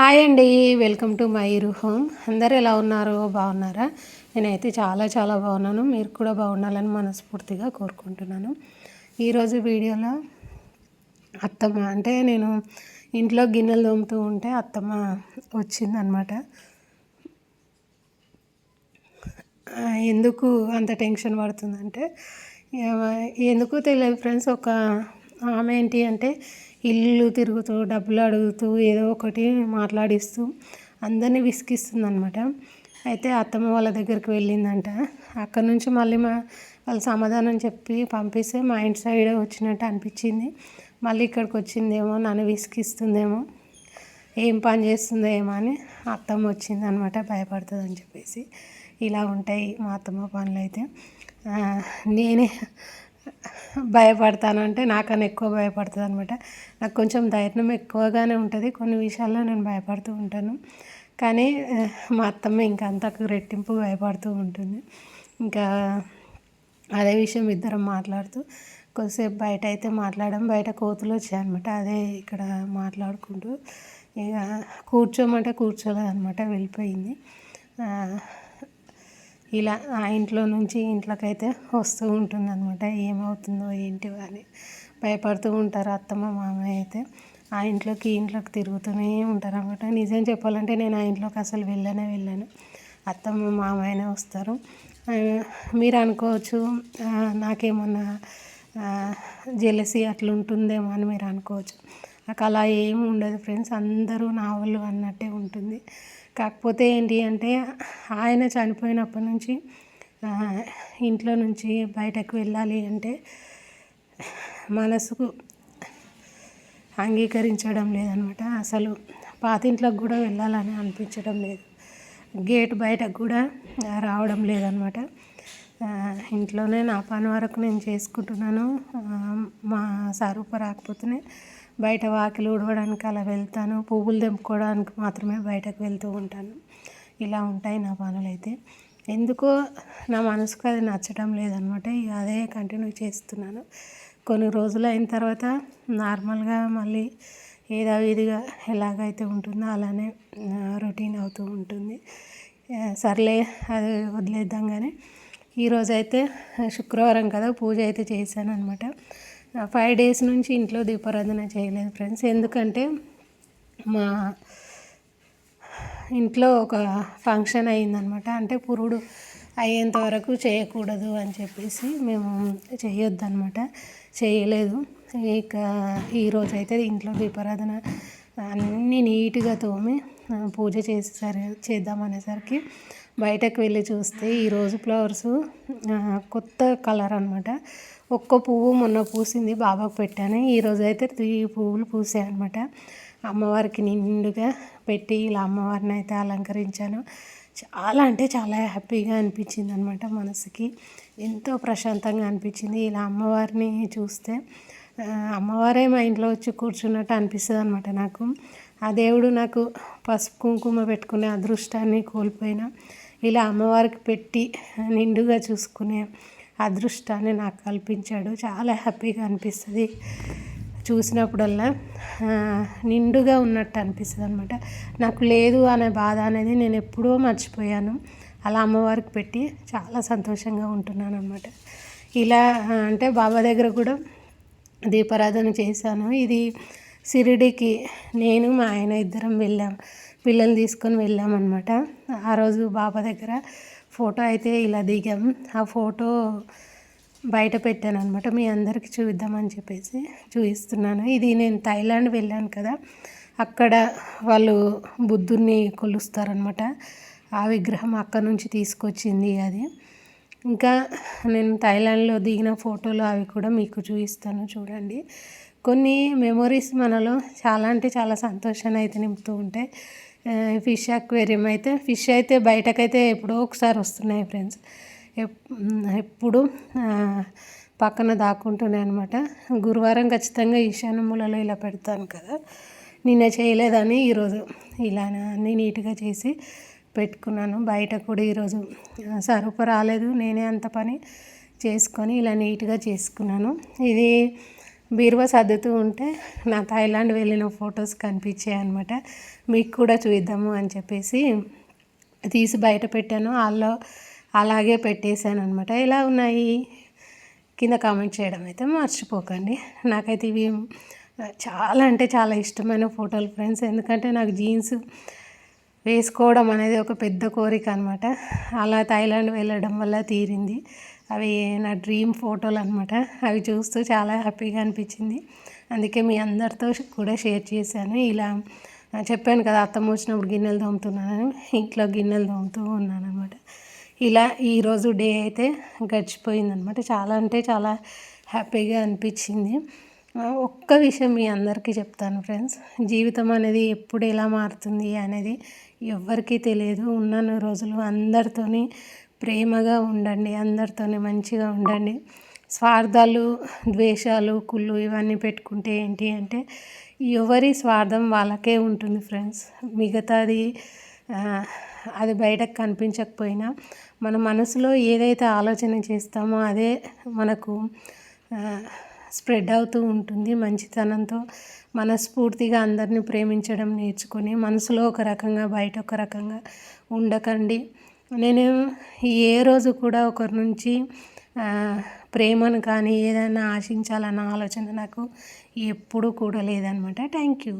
Hi అండి welcome to my ఇరు home అందరు ఎలా ఉన్నారు? బాగున్నారా? నేనైతే చాలా చాలా బాగున్నాను. మీరు కూడా బాగుండాలని మనస్ఫూర్తిగా కోరుకుంటున్నాను. ఈరోజు వీడియోలో అత్తమ్మ అంటే నేను ఇంట్లో గిన్నెలు తోముతూ ఉంటే అత్తమ్మ వచ్చిందనమాట ఎందుకు అంత టెన్షన్ పడుతుందంటే ఎందుకు తెలియదు ఫ్రెండ్స్. ఒక ఆమె ఏంటి అంటే ఇల్లు తిరుగుతూ డబ్బులు అడుగుతూ ఏదో ఒకటి మాట్లాడిస్తూ అందరినీ విసిగిస్తుందనమాట అయితే అత్తమ్మ వాళ్ళ దగ్గరికి వెళ్ళిందంట. అక్కడ నుంచి మళ్ళీ మా వాళ్ళు సమాధానం చెప్పి పంపిస్తే మా ఇంటి సైడ్ వచ్చినట్టు అనిపించింది. మళ్ళీ ఇక్కడికి వచ్చిందేమో నన్ను విసిగిస్తుందేమో ఏం పని చేస్తుందో ఏమో అని అత్తమ్మ వచ్చింది అనమాట భయపడుతుంది అని చెప్పేసి. ఇలా ఉంటాయి మా అత్తమ్మ పనులు అయితే నేనే భయపడతాను అంటే నాకన్నా ఎక్కువ భయపడుతుంది అనమాట నాకు కొంచెం ధైర్యం ఎక్కువగానే ఉంటుంది. కొన్ని విషయాల్లో నేను భయపడుతూ ఉంటాను. కానీ మా అత్తమ్మ ఇంకా అంతకు రెట్టింపు భయపడుతూ ఉంటుంది. ఇంకా అదే విషయం ఇద్దరం మాట్లాడుతూ కొద్దిసేపు బయట అయితే మాట్లాడడం బయట కోతులు వచ్చాయన్నమాట. అదే ఇక్కడ మాట్లాడుకుంటూ. ఇక కూర్చోమంటే కూర్చోలేదన్నమాట. వెళ్ళిపోయింది. ఇలా ఆ ఇంట్లో నుంచి ఇంట్లోకైతే వస్తూ ఉంటుంది అనమాట ఏమవుతుందో ఏంటి అని భయపడుతూ ఉంటారు అత్తమ్మ మామయ్య అయితే. ఆ ఇంట్లోకి ఇంట్లోకి తిరుగుతూనే ఉంటారు అనమాట నిజం చెప్పాలంటే నేను ఆ ఇంట్లోకి అసలు వెళ్ళనే వెళ్ళాను. అత్తమ్మ మామయ్యనే వస్తారు. మీరు అనుకోవచ్చు నాకేమన్నా జెలసీ అట్లా ఉంటుందేమో అని మీరు అనుకోవచ్చు. నాకు అలా ఏమి ఉండదు ఫ్రెండ్స్. అందరూ నా వాళ్ళు అన్నట్టే ఉంటుంది. కాకపోతే ఏంటి అంటే ఆయన చనిపోయినప్పటి నుంచి ఇంట్లో నుంచి బయటకు వెళ్ళాలి అంటే మనసుకు అంగీకరించడం లేదనమాట. అసలు పాతింట్లోకి కూడా వెళ్ళాలని అనిపించడం లేదు. గేట్ బయటకు కూడా రావడం లేదనమాట. ఇంట్లోనే నా పని వరకు నేను చేసుకుంటున్నాను. మా సారూప రాకపోతేనే బయట వాకిలు ఊడవడానికి అలా వెళ్తాను. పువ్వులు తెంపుకోవడానికి మాత్రమే బయటకు వెళ్తూ ఉంటాను. ఇలా ఉంటాయి నా పనులు అయితే ఎందుకో నా మనసుకు అది నచ్చడం లేదనమాట. ఇక అదే కంటిన్యూ చేస్తున్నాను. కొన్ని రోజులు అయిన తర్వాత నార్మల్గా మళ్ళీ ఏదో ఇదిగా ఎలాగైతే ఉంటుందో అలానే రొటీన్ అవుతూ ఉంటుంది. సర్లే అది వదిలేద్దాం కానీ ఈరోజైతే శుక్రవారం కదా పూజ అయితే చేశాను అనమాట ఫైవ్ డేస్ నుంచి ఇంట్లో దీపారాధన చేయలేదు ఫ్రెండ్స్ ఎందుకంటే మా ఇంట్లో ఒక ఫంక్షన్ అయిందనమాట అంటే పురుడు అయ్యేంత వరకు చేయకూడదు అని చెప్పేసి మేము చేయొద్దు అనమాట చేయలేదు. ఇక ఈరోజు అయితే ఇంట్లో దీపారాధన అన్నీ నీట్గా తోమి పూజ చేసేసరి చేద్దామనేసరికి బయటకు వెళ్ళి చూస్తే ఈరోజు ఫ్లవర్స్ కొత్త కలర్ అనమాట ఒక్క పువ్వు మొన్న పూసింది బాబాకు పెట్టాను ఈరోజు అయితే త్రీ పువ్వులు పూసాయి అనమాట అమ్మవారికి నిండుగా పెట్టి ఇలా అమ్మవారిని అయితే అలంకరించాను. చాలా అంటే చాలా హ్యాపీగా అనిపించింది అనమాట మనసుకి. ఎంతో ప్రశాంతంగా అనిపించింది. ఇలా అమ్మవారిని చూస్తే అమ్మవారే మా ఇంట్లో వచ్చి కూర్చున్నట్టు అనిపిస్తుంది అనమాట నాకు. ఆ దేవుడు నాకు పసుపు కుంకుమ పెట్టుకునే అదృష్టాన్ని కోల్పోయినా ఇలా అమ్మవారికి పెట్టి నిండుగా చూసుకునే అదృష్టాన్ని నాకు కల్పించాడు. చాలా హ్యాపీగా అనిపిస్తుంది. చూసినప్పుడల్లా నిండుగా ఉన్నట్టు అనిపిస్తుంది అనమాట నాకు లేదు అనే బాధ అనేది నేను ఎప్పుడో మర్చిపోయాను. అలా అమ్మవారికి పెట్టి చాలా సంతోషంగా ఉంటున్నాను అనమాట ఇలా అంటే బాబా దగ్గర కూడా దీపారాధన చేశాను. ఇది షిరిడీకి నేను మా ఆయన ఇద్దరం వెళ్ళాం. పిల్లల్ని తీసుకొని వెళ్ళామన్నమాట ఆ రోజు బాబా దగ్గర ఫోటో అయితే ఇలా దిగాం. ఆ ఫోటో బయట పెట్టాను అనమాట మీ అందరికీ చూద్దామని చెప్పేసి చూపిస్తున్నాను. ఇది నేను థైలాండ్ వెళ్ళాను కదా అక్కడ వాళ్ళు బుద్ధుడిని కొలుస్తారనమాట ఆ విగ్రహం అక్కడ నుంచి తీసుకొచ్చింది అది. ఇంకా నేను థైలాండ్లో దిగిన ఫోటోలు అవి కూడా మీకు చూపిస్తాను చూడండి. కొన్ని మెమొరీస్ మనలో చాలా అంటే చాలా సంతోషాన్ని అయితే నింపుతూ ఉంటాయి ఫిష్ అక్వేరియం అయితే ఫిష్ అయితే బయటకైతే ఎప్పుడో ఒకసారి వస్తున్నాయి ఫ్రెండ్స్ ఎప్పుడు పక్కన దాక్కుంటున్నాయి అనమాట గురువారం ఖచ్చితంగా ఈశాన్య మూలలో ఇలా పెడతాను కదా నిన్న చేయలేదని ఈరోజు ఇలా అన్నీ నీట్గా చేసి పెట్టుకున్నాను. బయట కూడా ఈరోజు సరుపు రాలేదు నేనే అంత పని చేసుకొని ఇలా నీట్గా చేసుకున్నాను. ఇది బీరువా సర్దుతూ ఉంటే నా థాయిలాండ్ వెళ్ళిన ఫొటోస్ కనిపించాయి అనమాట మీకు కూడా చూద్దాము అని చెప్పేసి తీసి బయట పెట్టాను. వాళ్ళు అలాగే పెట్టేశాను అనమాట ఎలా ఉన్నాయి? కింద కామెంట్ చేయడం అయితే మర్చిపోకండి. నాకైతే ఇవి చాలా అంటే చాలా ఇష్టమైన ఫోటోలు ఫ్రెండ్స్. ఎందుకంటే నాకు జీన్స్ వేసుకోవడం అనేది ఒక పెద్ద కోరిక అనమాట అలా థాయిలాండ్ వెళ్ళడం వల్ల తీరింది. అవి నా డ్రీమ్ ఫోటోలు అనమాట అవి చూస్తూ చాలా హ్యాపీగా అనిపించింది. అందుకే మీ అందరితో కూడా షేర్ చేశాను. ఇలా చెప్పాను కదా అత్తమ్మ వచ్చినప్పుడు గిన్నెలు తోముతున్నాను ఇంట్లో గిన్నెలు తోముతూ ఉన్నాను అనమాట ఇలా ఈరోజు డే అయితే గడిచిపోయిందనమాట చాలా అంటే చాలా హ్యాపీగా అనిపించింది. ఒక్క విషయం మీ అందరికీ చెప్తాను ఫ్రెండ్స్. జీవితం అనేది ఎప్పుడు ఎలా మారుతుంది అనేది ఎవ్వరికీ తెలియదు. ఉన్న రోజులు అందరితోని ప్రేమగా ఉండండి అందరితోనే మంచిగా ఉండండి. స్వార్థాలు ద్వేషాలు కుళ్ళు ఇవన్నీ పెట్టుకుంటే ఏంటి అంటే ఎవరి స్వార్థం వాళ్ళకే ఉంటుంది ఫ్రెండ్స్. మిగతాది అది బయటకు కనిపించకపోయినా మన మనసులో ఏదైతే ఆలోచన చేస్తామో అదే మనకు స్ప్రెడ్ అవుతూ ఉంటుంది మంచితనంతో. మనస్ఫూర్తిగా అందరినీ ప్రేమించడం నేర్చుకొని మనసులో ఒక రకంగా బయట ఒక రకంగా ఉండకండి. నేను ఏ రోజు కూడా ఒకరి నుంచి ప్రేమను కానీ ఏదైనా ఆశించాలన్న ఆలోచన నాకు ఎప్పుడూ కూడా లేదనమాట థ్యాంక్ యూ